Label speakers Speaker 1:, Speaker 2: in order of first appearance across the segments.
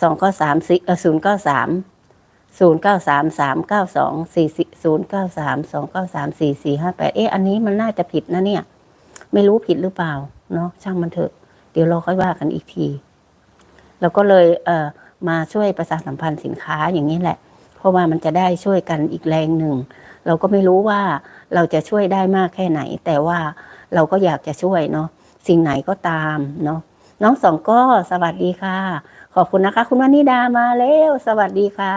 Speaker 1: สองเก้าสามสี่ศูนย์เก้าสามศูนย์เก้าสามสามเก้าสองสี่ศูนย์เก้าสามสองเก้าสามสี่สี่ห้าแปดเอ๊ะอันนี้มันน่าจะผิดนะเนี่ย ไม่รู้ผิดหรือเปล่าเนาะช่างมันเถอะ เดี๋ยวเราค่อยว่ากันอีกที เราก็เลยเอ่อมาช่วยประชาสัมพันธ์สินค้าอย่างนี้แหละ เพราะว่ามันจะได้ช่วยกันอีกแรงหนึ่ง เราก็ไม่รู้ว่าเราจะช่วยได้มากแค่ไหน แต่ว่าเราก็อยากจะช่วยเนาะสิ่งไหนก็ตามเนาะ น้องสองก็สวัสดีค่ะ ขอบคุณนะคะ คุณวนิดามาแล้วสวัสดีค่ะ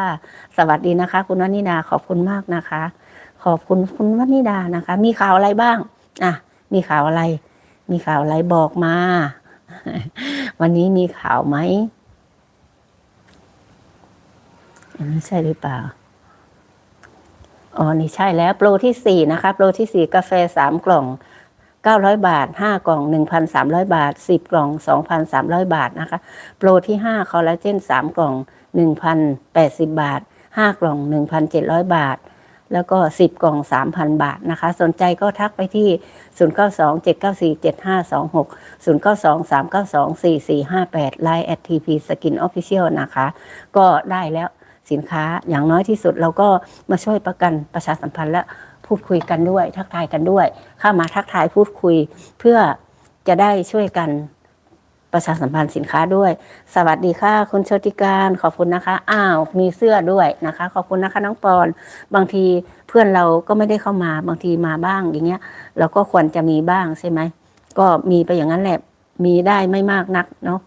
Speaker 1: สวัสดีนะคะ คุณวนิดาขอบคุณมากนะคะ ขอบคุณคุณวนิดานะคะ มีข่าวอะไรบ้างอะมีข่าวอะไร มีข่าวอะไรบอกมา วันนี้มีข่าวไหมอันนี้ใช่หรือเปล่าอ๋อนี่ใช่แล้ว โปรที่สี่นะคะ โปรที่สี่กาแฟสามกล่อง เก้าร้อยบาทห้ากล่องหนึ่งพันสามร้อยบาทสิบกล่องสองพันสามร้อยบาทนะคะ โปรที่ห้าคอลลาเจนสามกล่องหนึ่งพันแปดสิบบาทห้ากล่องหนึ่งพันเจ็ดร้อยบาท แล้วก็สิบกล่องสามพันบาทนะคะ สนใจก็ทักไปที่ศูนย์เก้าสองเจ็ดเก้าสี่เจ็ดห้าสองหกศูนย์เก้าสองสามเก้าสองสี่สี่ห้าแปดไลน์แอดทีพีสกินออฟฟิเชียลนะคะ ก็ได้แล้วสินค้าอย่างน้อยที่สุดเราก็มาช่วยประกันประชาสัมพันธ์และ พูดคุยกันด้วย ทักทายกันด้วย เข้ามาทักทายพูดคุย เพื่อจะได้ช่วยกันประชาสัมพันธ์สินค้าด้วย สวัสดีค่ะ คุณโชติการขอบคุณนะคะ อ้าวมีเสื้อด้วยนะคะ ขอบคุณนะคะน้องปอน บางทีเพื่อนเราก็ไม่ได้เข้ามาบางทีมาบ้างอย่างเงี้ย เราก็ควรจะมีบ้างใช่ไหมก็มีไปอย่างนั้นแหละมีได้ไม่มากนักเนาะ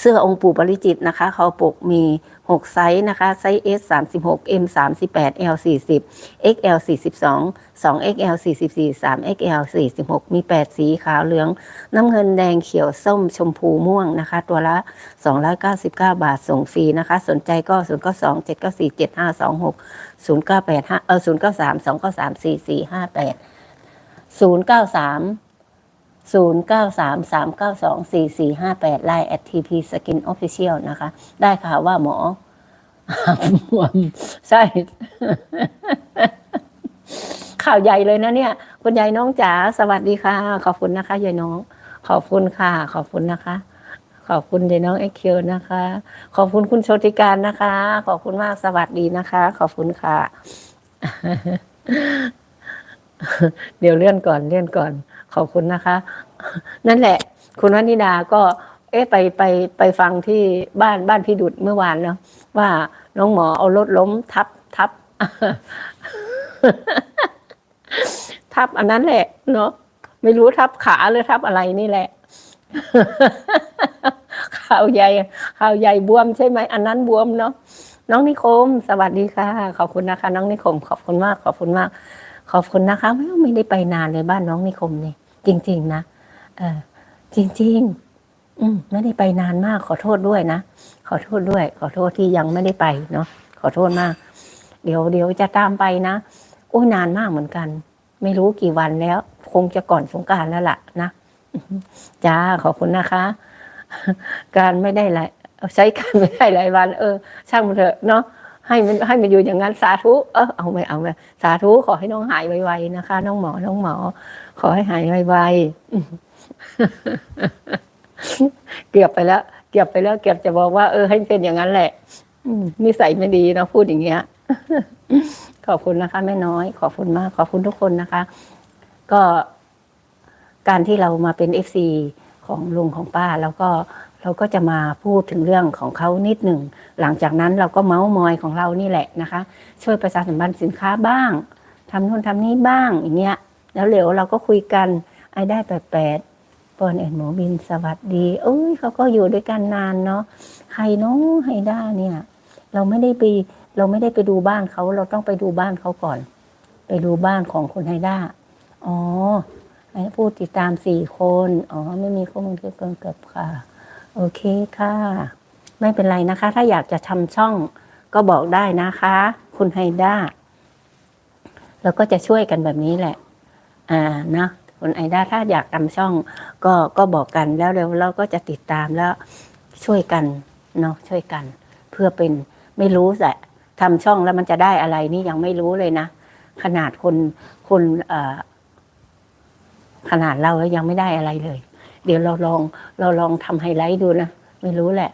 Speaker 1: เสื้อองค์ปู่ปริจิตนะคะเขาปกมี 6 ไซส์นะคะ ไซส์ S 36 M 38 L 40 XL 42 2 XL 44 3 XL 46มี 8 สีขาวเหลือง น้ำเงินแดงเขียวส้มชมพูม่วงนะคะ ตัวละ 299 บาทส่งฟรีนะคะ สนใจก็ 0 9 2 7 9 4 7 5 2 6 0 9 8 5เออ0 9 3 2 9 3 4 4 5 8 0 9 3 0 9 3 3 9 2 4 4 5 8 Line at TP Skin Official นะคะ ได้ค่ะว่าหมอบวมใช่ ข่าวใหญ่เลยนะเนี่ย คุณยายน้องจ๋าสวัสดีค่ะ ขอบคุณนะคะยายน้อง ขอบคุณค่ะ ขอบคุณนะคะ ขอบคุณยายน้องเอ็กคิวนะคะ ขอบคุณคุณโชติการนะคะ ขอบคุณมากสวัสดีนะคะ ขอบคุณค่ะ เดี๋ยวเลื่อนก่อนเลื่อนก่อน ขอบคุณนะคะ นั่นแหละ คุณวนิดาก็ เอ๊ะไปไปไปฟังที่บ้านบ้านพี่ดุดเมื่อวานเนาะว่าน้องหมอเอารถล้มทับทับ ทับอันนั้นแหละ เนาะไม่รู้ทับขาหรือทับอะไรนี่แหละข่าวใหญ่ข่าวใหญ่บวมใช่ไหมอันนั้นบวมเนาะน้องนิคม สวัสดีค่ะ ขอบคุณนะคะ น้องนิคม ขอบคุณมาก ขอบคุณมาก ขอบคุณนะคะไม่ไม่ได้ไปนานเลยบ้านน้องนิคมนี่ จริง ๆ นะเออจริง ๆ อืมไม่ได้ไปนานมาก ขอโทษด้วยนะขอโทษด้วย ขอโทษที่ยังไม่ได้ไปเนาะขอโทษมาก เดี๋ยวเดี๋ยวจะตามไปนะโอ้ยนานมากเหมือนกัน ไม่รู้กี่วันแล้ว คงจะก่อนสงการแล้วล่ะนะจ้าขอบคุณนะคะ การไม่ได้หลายใช้การไม่ได้หลายวัน เออ ช่างมันเถอะเนาะ ให้มันให้มันอยู่อย่างนั้นสาธุ เออเอาไปเอาไปสาธุขอให้น้องหายไวๆนะคะ น้องหมอ น้องหมอ ขอให้หายไวๆเกือบไปแล้ว เกือบไปแล้วเกือบจะบอกว่าเออให้เป็นอย่างนั้นแหละนิสัยไม่ดีเนาะพูดอย่างเงี้ย ขอบคุณนะคะแม่น้อย ขอบคุณมาก ขอบคุณทุกคนนะคะ ก็การที่เรามาเป็นเอฟซีของลุงของป้า แล้วก็ เราก็จะมาพูดถึงเรื่องของเขานิดหนึ่ง หลังจากนั้นเราก็เมาส์มอยของเรานี่แหละนะคะ ช่วยประชาสัมพันธ์สินค้าบ้างทำนู่นทำนี้บ้างอย่างเงี้ยแล้วเดี๋ยวเราก็คุยกันไอ้ได้แปดแปดปอนเอ็นหมูบินสวัสดีเอ้ยเขาก็อยู่ด้วยกันนานเนาะใครเนาะไฮด้าเนี่ย เราไม่ได้ไปเราไม่ได้ไปดูบ้านเขาเราต้องไปดูบ้านเขาก่อน ไปดูบ้านของคุณไฮด้าอ๋อให้ผู้ติดตามสี่คน อ๋อ ไม่มีข้อมูลเกี่ยวกับค่ะ โอเคค่ะ ไม่เป็นไรนะคะ ถ้าอยากจะทำช่องก็บอกได้นะคะ คุณไฮด้าเราก็จะช่วยกันแบบนี้แหละ อ่านะคุณไอด้าถ้าอยากทำช่อง ก็ก็บอกกันแล้วเดี๋ยวเราก็จะติดตามแล้วช่วยกันเนาะช่วยกัน เพื่อเป็นไม่รู้แหละทำช่องแล้วมันจะได้อะไรนี่ยังไม่รู้เลยนะ ขนาดคนคนขนาดเราแล้วยังไม่ได้อะไรเลย เดี๋ยวเราลองเราลองทำไฮไลท์ดูนะ ไม่รู้แหละ